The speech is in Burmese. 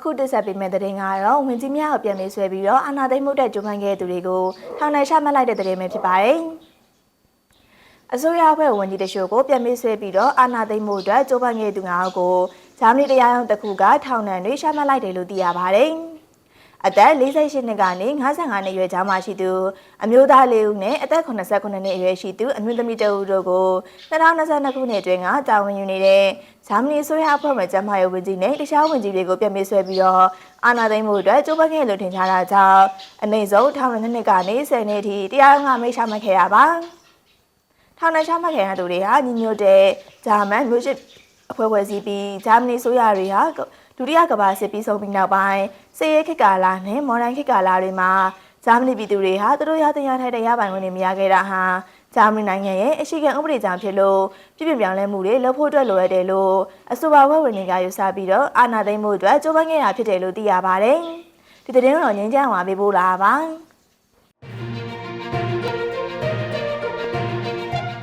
အခုတက်ဆက်ပေးမယ့်တဲ့ရင်ကတော့ဝင်ကြီးများကိုပြန်လေးဆွဲပြီးတော့အာနာသိမ့်မှုတဲ့ဂျုံမှန်ခဲ့သူတွေကိုထောင်ထဲချမှတ်လိုက်တဲ့တဲ့ရင်ပဲဖြစ်ပါတယ်။အစိုးရအဖွဲ့ဝန်ကြီးတချို့ကိုပြန်ပေးဆွဲပြီးတော့အာနာသိမ့်မှုအတွက်ဂျုံမှန်ခဲ့သူ၅ဦးကိုဂျာမနီတရားရုံးတစ်ခုကထောင်ဒဏ်တွေချမှတ်လိုက်တယ်လို့သိရပါတယ်။ အသက်48နှစ်ကနေ55နှစ်အရွယ်ကြားမှာရှိသူအမျိုးသား၄ဦးနဲ့အသက်89နှစ်အရွယ်ရှိသူအမျိုးသမီးတဦးတို့ကို2022ခုနှစ်အတွင်းကတာဝန်ယူနေတဲ့ဂျာမနီဆိုရအဖွဲ့မှကျန်းမာရေးဝန်ကြီးနဲ့တခြားဝန်ကြီးတွေကိုပြန်ပေးဆွဲပြီးတော့အာဏာသိမ်းမှုအတွက်ကြိုးပမ်းခဲ့လို့ထင်ရှားတာကြောင့်အမိန့်ဆုံးထောင်နှစ်နှစ်ကနေ10နှစ်အထိတရားရုံးကမိန့်ချမှတ်ခဲ့ရပါထောင်နဲ့ချမှတ်ခဲ့ရသူတွေဟာညီညွတ်တဲ့ဂျာမန်မျိုးချစ်အဖွဲ့ဖွဲ့စည်းပြီးဂျာမနီဆိုရတွေဟာ ဒုတိယကမ္ဘာစစ်ပြီးဆုံးပြီးနောက်ပိုင်းစစ်ရေးခေတ်ကာလနဲ့မော်ဒန်ခေတ်ကာလတွေမှာဂျာမနီပြည်သူတွေဟာသူတို့ရတဲ့ရထိုက်တဲ့ရပိုင်ခွင့်တွေမရခဲ့တာဟာဂျာမနီနိုင်ငံရဲ့အရှိခံဥပဒေကြောင့်ဖြစ်လို့ပြည်ပြပြောင်းလဲမှုတွေလုပ်ဖို့အတွက်လိုရတယ်လို့အဆိုပါဝက်ဝင်တွေကယူဆပြီးတော့အာဏာသိမ်းမှုအတွက်ကြိုးပမ်းခဲ့တာဖြစ်တယ်လို့သိရပါတယ်။ဒီသတင်းကိုတော့ငင်းကြအောင်ပါပေးဖို့လာပါ။